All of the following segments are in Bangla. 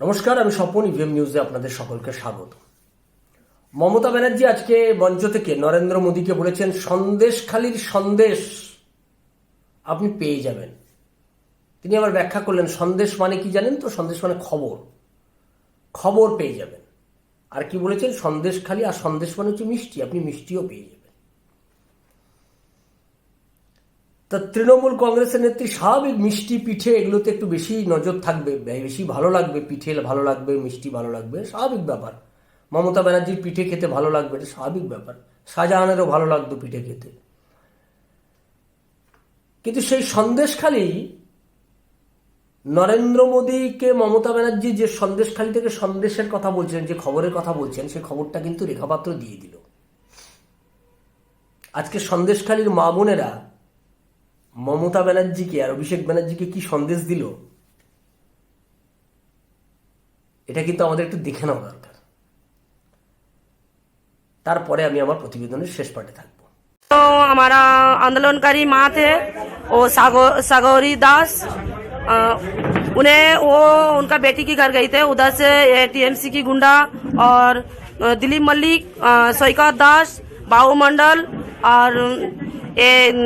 নমস্কার, আমি স্বপন ইভিএম নিউজে আপনাদের সকলকে স্বাগত। মমতা ব্যানার্জি আজকে মঞ্চ থেকে নরেন্দ্র মোদীকে বলেছেন সন্দেশখালির সন্দেশ আপনি পেয়ে যাবেন। তিনি আবার ব্যাখ্যা করলেন, সন্দেশ মানে কি জানেন তো? সন্দেশ মানে খবর। খবর পেয়ে যাবেন। আর কি বলেছেন? সন্দেশখালি আর সন্দেশ মানে হচ্ছে মিষ্টি, আপনি মিষ্টিও পেয়ে যাবেন। তা তৃণমূল কংগ্রেসের নেত্রী স্বাভাবিক মিষ্টি পিঠে এগুলোতে একটু বেশি নজর থাকবে বেশি ভালো লাগবে, পিঠে ভালো লাগবে, মিষ্টি ভালো লাগবে, স্বাভাবিক ব্যাপার। মমতা ব্যানার্জির পিঠে খেতে ভালো লাগবে, এটা স্বাভাবিক ব্যাপার। শাহজাহানেরও ভালো লাগতো পিঠে খেতে। কিন্তু সেই সন্দেশখালি, নরেন্দ্র মোদীকে মমতা ব্যানার্জি যে সন্দেশখালি থেকে সন্দেশের কথা বলছেন যে খবরের কথা বলছেন সেই খবরটা কিন্তু রেখাপাত্র দিয়ে দিল। আজকে সন্দেশখালির মা বোনেরা মমতা ব্যানার্জিকে আর অভিষেক ব্যানার্জিকে কি সন্দেশ দিল এটা কিন্তু আমাদের একটু দেখে নেওয়া দরকার তারপরে আমি আমার প্রতিবেদনের শেষ পার্টে থাকবো तो हमारा आंदोलनकारी माँ थे वो सागो सागौरी दास अ, उन्हें वो उनका बेटी की घर गई थे उधर से टीएमसी की गुंडा और अ, दिलीप मल्लिक अ, सौकत दास बाबू मंडल और ये न,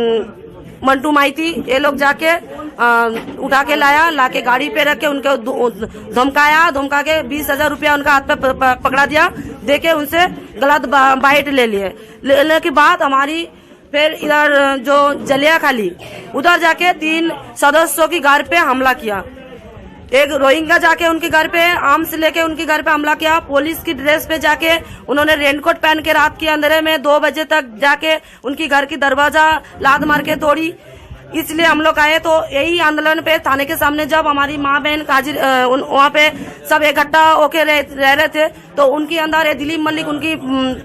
मंटू माइती ये लोग जाके आ, उठा के लाया लाके गाड़ी पे रख के उनके धमकाया धमका के बीस हज़ार रूपया उनका हाथ पे पकड़ा दिया देके उनसे गलत बाइट ले लिए। लेने के बाद हमारी फिर इधर जो जलिया खाली उधर जाके तीन सदस्यों की घर पे हमला किया। एक रोहिंगा जाके उनके घर पे, आर्म्स लेके उनके घर पे हमला किया। पुलिस की ड्रेस पे जाके उन्होंने रेनकोट पहन के रात के अंधेरे में दो बजे तक जाके उनकी घर की दरवाज़ा लाद मार के तोड़ी। इसलिए हम लोग आए तो यही आंदोलन पे थाने के सामने जब हमारी माँ बहन काजी वहाँ पे सब इकट्ठा होके रह, रह रहे थे तो उनके अंदर ये दिलीप मल्लिक उनकी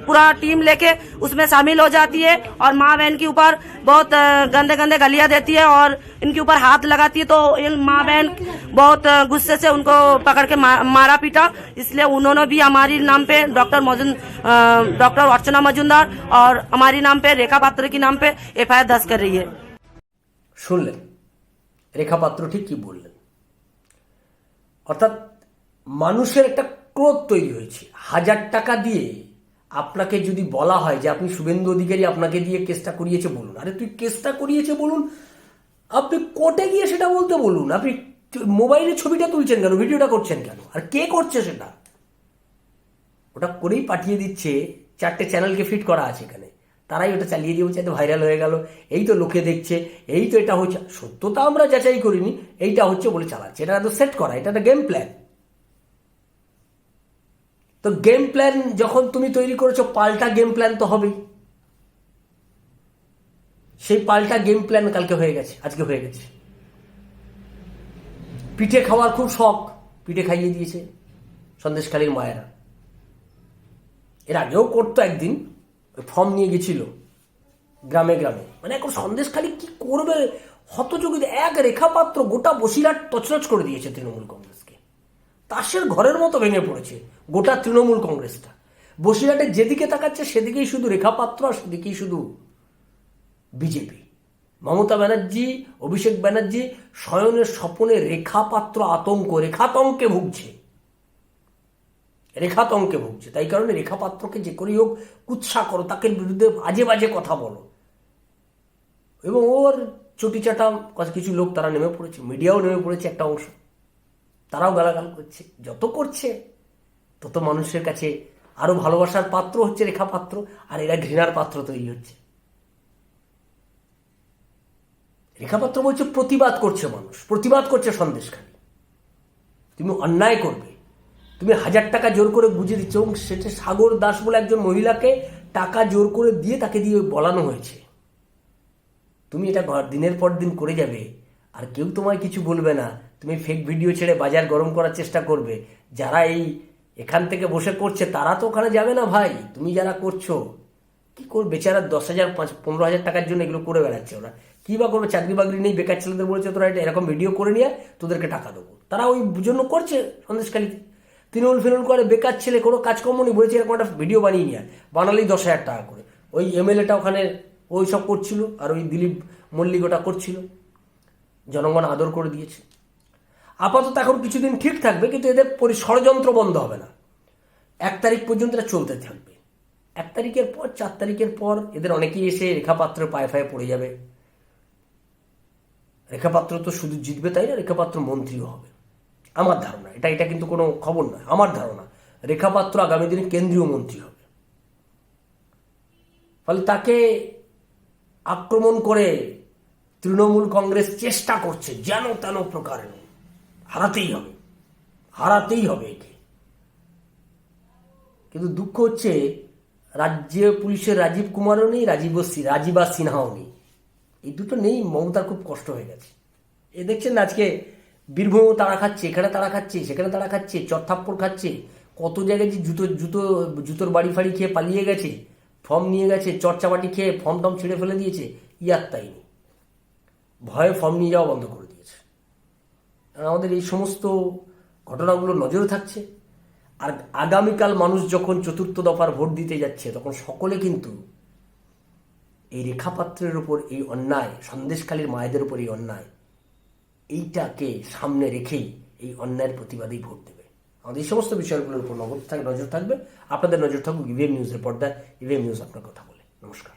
पूरा टीम लेके उसमें शामिल हो जाती है और माँ बहन के ऊपर बहुत गंदे गंदे गलियाँ देती है और इनके ऊपर हाथ लगाती है तो इन माँ बहन बहुत गुस्से से उनको पकड़ के मारा पीटा। इसलिए उन्होंने भी हमारी नाम पे डॉक्टर डॉक्टर अर्चना मजुमदार और हमारी नाम पे रेखा पात्र के नाम पे एफआईआर दर्ज कर रही है। শুনলেন। রেখাপাত্র ঠিক কি বললেন। অর্থাৎ মানুষের একটা ক্রোধ তৈরি হয়েছে। হাজার টাকা দিয়ে আপনাকে যদি বলা হয় যে, আপনি শুভেন্দু অধিকারী, আপনাকে দিয়ে কেসটা করিয়েছে, বলুন। আরে, তুই কেসটা করিয়েছে বলুন। আপনি কোর্টে গিয়ে সেটা বলতে বলুন। আপনি মোবাইলে ছবিটা তুলছেন কেন? ভিডিওটা করছেন কেন? আর কে করছে সেটা? ওটা করেই পাঠিয়ে দিচ্ছে। চারটে চ্যানেলকে ফিট করা আছে এখানে। তারাই ওটা চালিয়ে দিয়ে বলছে এত ভাইরাল হয়ে গেল, এই তো লোকে দেখছে, এই তো এটা হচ্ছে। সত্যতা আমরা যাচাই করিনি, এইটা হচ্ছে বলে চালাচ্ছে। এটা তো সেট করা, এটা একটা গেম প্ল্যান তো গেম প্ল্যান যখন তুমি তৈরি করেছ, পাল্টা গেম প্ল্যান তো হবেই। সেই পাল্টা গেম প্ল্যান কালকে হয়ে গেছে, আজকে হয়ে গেছে। পিঠে খাওয়ার খুব শখ, পিঠে খাইয়ে দিয়েছে সন্দেশকালীর মায়েরা। এর আগেও করতো একদিন ফর্ম নিয়ে গেছিল, গ্রামে গ্রামে। মানে এখন সন্দেশ খালি কি করবে? হতযোগী এক রেখাপাত্র গোটা বসিরহাট তছনছ করে দিয়েছে তৃণমূল কংগ্রেসকে। তাসের ঘরের মতো ভেঙে পড়েছে গোটা তৃণমূল কংগ্রেসটা। বসিরহাটে যেদিকে তাকাচ্ছে, সেদিকেই শুধু রেখাপাত্র আর সেদিকেই শুধু বিজেপি। মমতা ব্যানার্জি, অভিষেক ব্যানার্জি শয়নের স্বপনে রেখাপাত্র আতঙ্ক, রেখাতঙ্কে ভুগছে। রেখাতঙ্কে ভুগছে। তাই কারণে রেখাপাত্রকে যে করেই হোক কুৎসা করো তাকে বিরুদ্ধে বাজে বাজে কথা বলো। এবং ওর চটি চাটা কিছু লোক তারা নেমে পড়েছে, মিডিয়াও নেমে পড়েছে একটা অংশ। তারাও গালাগাল করছে, যত করছে, তত মানুষের কাছে আরও ভালোবাসার পাত্র হচ্ছে রেখাপাত্র, আর এরা ঘৃণার পাত্র তৈরি হচ্ছে। রেখাপাত্র বলছে, প্রতিবাদ করছে মানুষ, প্রতিবাদ করছে সন্দেশখালী। তুমি অন্যায় করবে তুমি হাজার টাকা জোর করে বুঝিয়ে দিচ্ছ এবং সেটা সাগর দাস বলে একজন মহিলাকে টাকা জোর করে দিয়ে তাকে দিয়ে বলানো হয়েছে। তুমি এটা দিনের পর দিন করে যাবে, আর কেউ তোমায় কিছু বলবে না। তুমি ফেক ভিডিও ছেড়ে বাজার গরম করার চেষ্টা করবে। যারা এই এখান থেকে বসে করছে, তারা তো ওখানে যাবে না ভাই। তুমি যারা করছ, কি করবে বেচারা দশ হাজার, পাঁচ, পনেরো হাজার টাকার জন্য এগুলো করে বেড়াচ্ছে ওরা। কি বা করবে, চাকরি বাকরি নেই, বেকার ছেলেদের বলেছে তোরা এটা এরকম ভিডিও করে নিয়ে তোদেরকে টাকা দেবো। তারা ওই জন্য করছে সন্দেশকালীতে তৃণমূল ফিনুল করে বেকার ছেলে, কোনো কাজকর্ম নেই বলেছে, এরকম একটা ভিডিও বানিয়ে নিয়ে। বানালেই দশ হাজার টাকা করে। ওই এমএলএটা ওখানে ওই সব করছিল, আর ওই দিলীপ মল্লিক ওটা করছিল। জনগণ আদর করে দিয়েছে। আপাতত এখন কিছুদিন ঠিক থাকবে, কিন্তু এদের পরি- ষড়যন্ত্র বন্ধ হবে না। এক তারিখ পর্যন্ত এটা চলতে থাকবে। এক তারিখের পর, চার তারিখের পর এদের অনেকেই এসে রেখাপাত্র পায়ে ফায়ে পড়ে যাবে। রেখাপাত্র তো শুধু জিতবে তাই না, রেখাপাত্র মন্ত্রীও হবে। আমার ধারণা, এটা এটা কিন্তু কোনো খবর নয়, আমার ধারণা। রেখাপাত্র আগামী দিনে কেন্দ্রীয় মন্ত্রী হবে। ফলে তাকে আক্রমণ করে তৃণমূল কংগ্রেস চেষ্টা করছে, যেন তেন প্রকারে হারাতেই হবে হারাতেই হবে একে। কিন্তু দুঃখ হচ্ছে, রাজ্য পুলিশের রাজীব কুমারও নেই, রাজীব রাজীবা সিনহাও নেই। এই দুটো নেই, মমতার খুব কষ্ট হয়ে গেছে। এ দেখছেন আজকে বীরভূমও তারা খাচ্ছে, এখানে তারা খাচ্ছে, সেখানে তারা খাচ্ছে চত্থাপ্পড় খাচ্ছে। কত জায়গায় যে জুতো জুতো, জুতোর বাড়ি ফাড়ি খেয়ে পালিয়ে গেছে, ফর্ম নিয়ে গেছে চর্চাবাটি খেয়ে ফর্ম টম ছিঁড়ে ফেলে দিয়েছে, ইয়ার তাই ভয়ে ফর্ম নিয়ে যাওয়া বন্ধ করে দিয়েছে। আমাদের এই সমস্ত ঘটনাগুলো নজরে থাকছে। আর আগামীকাল মানুষ যখন চতুর্থ দফার ভোট দিতে যাচ্ছে, তখন সকলে কিন্তু এই রেখাপাত্রের উপর এই অন্যায়, সন্দেশখালীর মায়েদের উপর এই অন্যায় এইটাকে সামনে রেখেই এই অন্যায়ের প্রতিবাদেই ভোট দেবে। আমাদের এই সমস্ত বিষয়গুলোর উপর নজর থাকবে নজর থাকবে। আপনাদের নজর থাকুক ইভিএম নিউজের পর্দায়। ইভিএম নিউজ আপনার কথা বলে। নমস্কার।